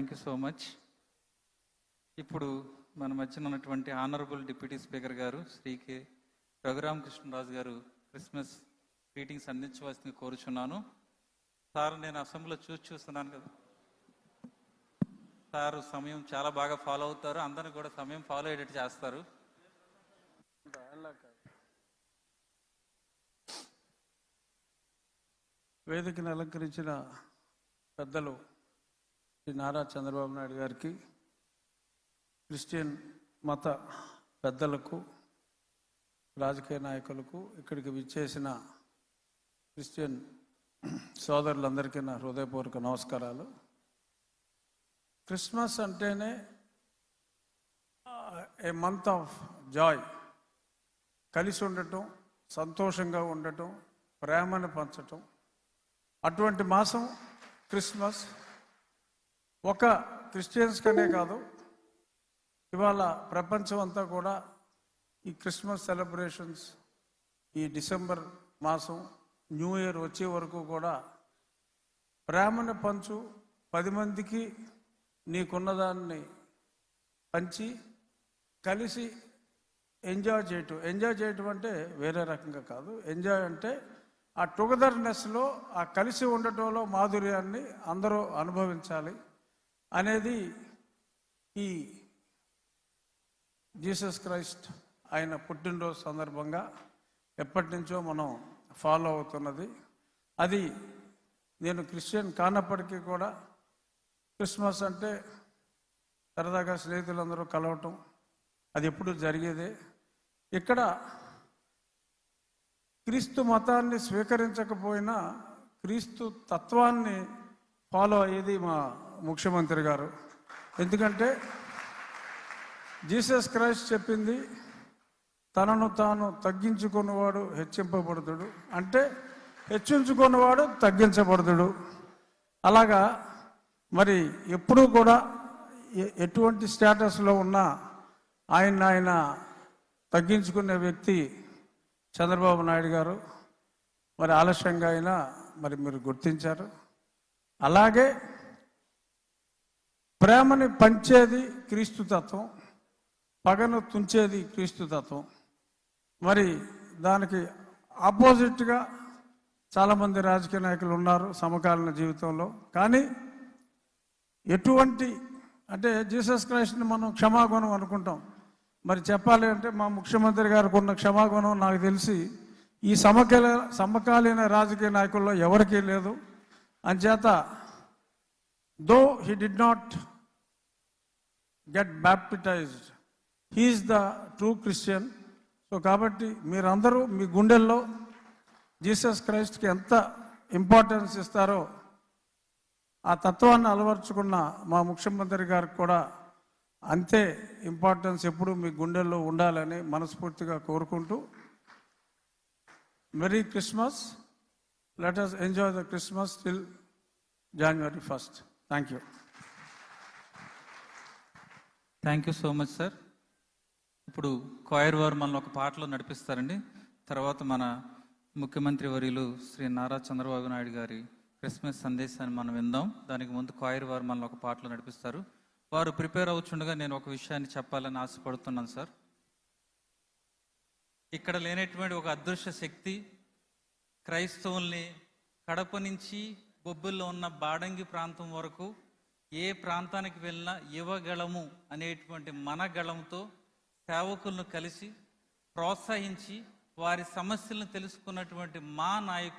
Thank you so much ఇప్పుడు మన మధ్యన ఉన్నటువంటి ఆనరబుల్ డిప్యూటీ స్పీకర్ గారు శ్రీ కె. రఘురామకృష్ణరాజు గారు క్రిస్మస్ గ్రీటింగ్స్ అందించవలసింది కోరుచున్నాను. సార్ నేను అసెంబ్లీలో చూసి చూస్తున్నాను కదా. సార్ సమయం చాలా బాగా ఫాలో అవుతారు. అందరిని కూడా సమయం ఫాలో అయ్యేటట్టు చేస్తారు. వేదికను అలంకరించిన పెద్దలు నారా చంద్రబాబు నాయుడు గారికి క్రిస్టియన్ మత పెద్దలకు రాజకీయ నాయకులకు ఇక్కడికి విచ్చేసిన క్రిస్టియన్ సోదరులందరికీ నా హృదయపూర్వక నమస్కారాలు. క్రిస్మస్ అంటేనే ఏ మంత్ ఆఫ్ జాయ్ కలిసి ఉండటం సంతోషంగా ఉండటం ప్రేమను పంచటం. అటువంటి మాసం క్రిస్మస్ ఒక క్రిస్టియన్స్ కనే కాదు. ఇవాళ ప్రపంచం అంతా కూడా ఈ క్రిస్మస్ సెలబ్రేషన్స్ ఈ డిసెంబర్ మాసం న్యూ ఇయర్ వచ్చే వరకు కూడా ప్రేమను పంచు పది మందికి నీకున్నదాన్ని పంచి కలిసి ఎంజాయ్ చేయటం. ఎంజాయ్ చేయటం అంటే వేరే రకంగా కాదు. ఎంజాయ్ అంటే ఆ టుగెదర్నెస్లో ఆ కలిసి ఉండటంలో మాధుర్యాన్ని అందరూ అనుభవించాలి. అనేది ఈ జీసస్ క్రైస్ట్ ఆయన పుట్టినరోజు సందర్భంగా ఎప్పటి నుంచో మనం ఫాలో అవుతున్నది. అది నేను క్రిస్టియన్ కానప్పటికీ కూడా క్రిస్మస్ అంటే సరదాగా స్నేహితులందరూ కలవటం అది ఎప్పుడు జరిగేదే. ఇక్కడ క్రీస్తు మతాన్ని స్వీకరించకపోయినా క్రీస్తు తత్వాన్ని ఫాలో అయ్యేది మా ముఖ్యమంత్రి గారు. ఎందుకంటే జీసస్ క్రైస్ట్ చెప్పింది తనను తాను తగ్గించుకున్నవాడు హెచ్చింపబడుతుడు అంటే హెచ్చించుకున్నవాడు తగ్గించబడుతుడు అలాగా మరి ఎప్పుడూ కూడా ఎటువంటి స్టేటస్లో ఉన్నా ఆయన ఆయన తగ్గించుకునే వ్యక్తి చంద్రబాబు నాయుడు గారు. మరి ఆలస్యంగా అయినా మరి మీరు గుర్తించారు. అలాగే ప్రేమని పంచేది క్రీస్తు తత్వం పగను తుంచేది క్రీస్తు తత్వం. మరి దానికి ఆపోజిట్గా చాలామంది రాజకీయ నాయకులు ఉన్నారు సమకాలీన జీవితంలో. కానీ ఎటువంటి అంటే జీసస్ క్రైస్ట్ని మనం క్షమాగుణం అనుకుంటాం. మరి చెప్పాలి అంటే మా ముఖ్యమంత్రి గారికి ఉన్న క్షమాగుణం నాకు తెలిసి ఈ సమకాల సమకాలీన రాజకీయ నాయకుల్లో ఎవరికీ లేదు. అంచేత though he did not get baptized he is the true Christian so కాబట్టి మీరందరూ మీ గుండెల్లో జీసస్ క్రైస్ట్కి ఎంత ఇంపార్టెన్స్ ఇస్తారో ఆ తత్వాన్ని అలవర్చుకున్న మా ముఖ్యమంత్రి గారికి కూడా అంతే ఇంపార్టెన్స్ ఎప్పుడు మీ గుండెల్లో ఉండాలని మనస్ఫూర్తిగా కోరుకుంటూ merry Christmas let us enjoy the Christmas till January first thank you thank you so much sir ఇప్పుడు కోయర్ వారు మనల్ని ఒక పాటలో నడిపిస్తారండి. తర్వాత మన ముఖ్యమంత్రి వర్యులు శ్రీ నారా చంద్రబాబు నాయుడు గారి క్రిస్మస్ సందేశాన్ని మనం విందాం. దానికి ముందు కాయర్ వారు మనల్ని ఒక పాటలో నడిపిస్తారు. వారు ప్రిపేర్ అవుతుండగా నేను ఒక విషయాన్ని చెప్పాలని ఆశపడుతున్నాను సార్ ఇక్కడ లేనటువంటి ఒక అదృశ్య శక్తి క్రైస్తవుల్ని కడప నుంచి బొబ్బుల్లో ఉన్న బాడంగి ప్రాంతం వరకు ఏ ప్రాంతానికి వెళ్ళినా యువగళము అనేటువంటి మన గళంతో సేవకులను కలిసి ప్రోత్సహించి వారి సమస్యలను తెలుసుకున్నటువంటి మా నాయకుడు